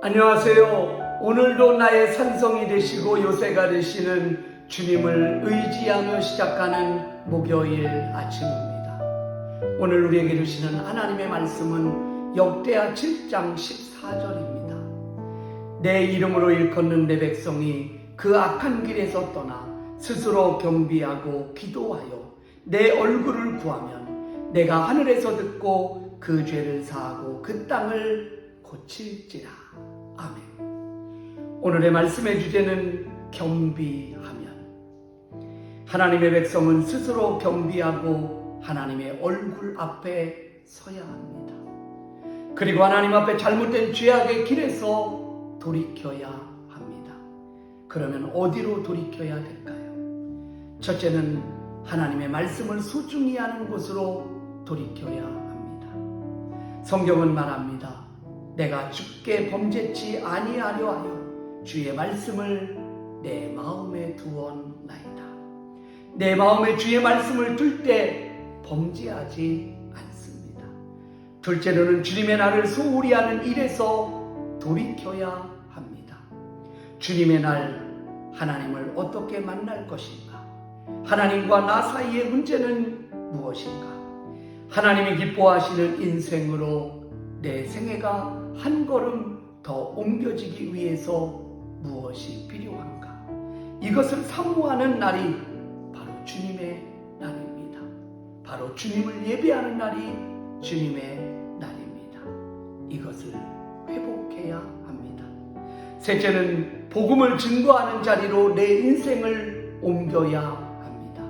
안녕하세요. 오늘도 나의 산성이 되시고 요새가 되시는 주님을 의지하며 시작하는 목요일 아침입니다. 오늘 우리에게 주시는 하나님의 말씀은 역대하 7장 14절입니다. 내 이름으로 일컫는 내 백성이 그 악한 길에서 떠나 스스로 경비하고 기도하여 내 얼굴을 구하면 내가 하늘에서 듣고 그 죄를 사하고 그 땅을 고칠지라. 아멘. 오늘의 말씀의 주제는 경비하면. 하나님의 백성은 스스로 경비하고 하나님의 얼굴 앞에 서야 합니다. 그리고 하나님 앞에 잘못된 죄악의 길에서 돌이켜야 합니다. 그러면 어디로 돌이켜야 될까요? 첫째는 하나님의 말씀을 소중히 하는 곳으로 돌이켜야 합니다. 성경은 말합니다. 내가 죽게 범죄치 아니하려 하여 주의 말씀을 내 마음에 두었나이다. 내 마음에 주의 말씀을 둘 때 범죄하지 않습니다. 둘째로는 주님의 나를 소홀히 하는 일에서 돌이켜야 합니다. 주님의 날 하나님을 어떻게 만날 것인가? 하나님과 나 사이의 문제는 무엇인가? 하나님이 기뻐하시는 인생으로 내 생애가 한 걸음 더 옮겨지기 위해서 무엇이 필요한가? 이것을 사모하는 날이 바로 주님의 날입니다. 바로 주님을 예배하는 날이 주님의 날입니다. 이것을 회복해야 합니다. 셋째는 복음을 증거하는 자리로 내 인생을 옮겨야 합니다.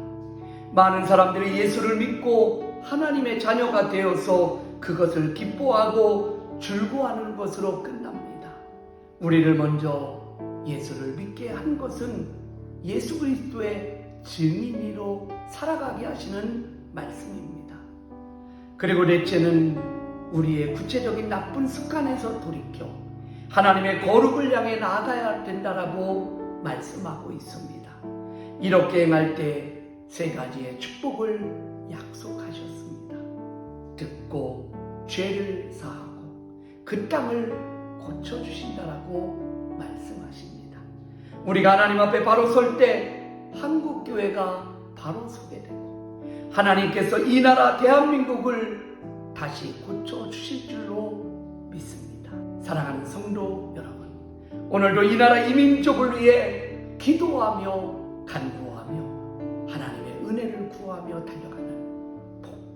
많은 사람들이 예수를 믿고 하나님의 자녀가 되어서 그것을 기뻐하고 즐거워하는 것으로 끝납니다. 우리를 먼저 예수를 믿게 한 것은 예수 그리스도의 증인으로 살아가게 하시는 말씀입니다. 그리고 넷째는 우리의 구체적인 나쁜 습관에서 돌이켜 하나님의 거룩을 향해 나아가야 된다라고 말씀하고 있습니다. 이렇게 행할 때 세 가지의 축복을. 듣고 죄를 사하고 그 땅을 고쳐주신다라고 말씀하십니다. 우리가 하나님 앞에 바로 설 때 한국 교회가 바로 서게 되고 하나님께서 이 나라 대한민국을 다시 고쳐 주실 줄로 믿습니다. 사랑하는 성도 여러분, 오늘도 이 나라 이민족을 위해 기도하며 간구하며 하나님의 은혜를 구하며 달려가는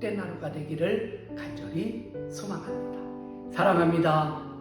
복된 하루가 되기를 간절히 소망합니다. 사랑합니다.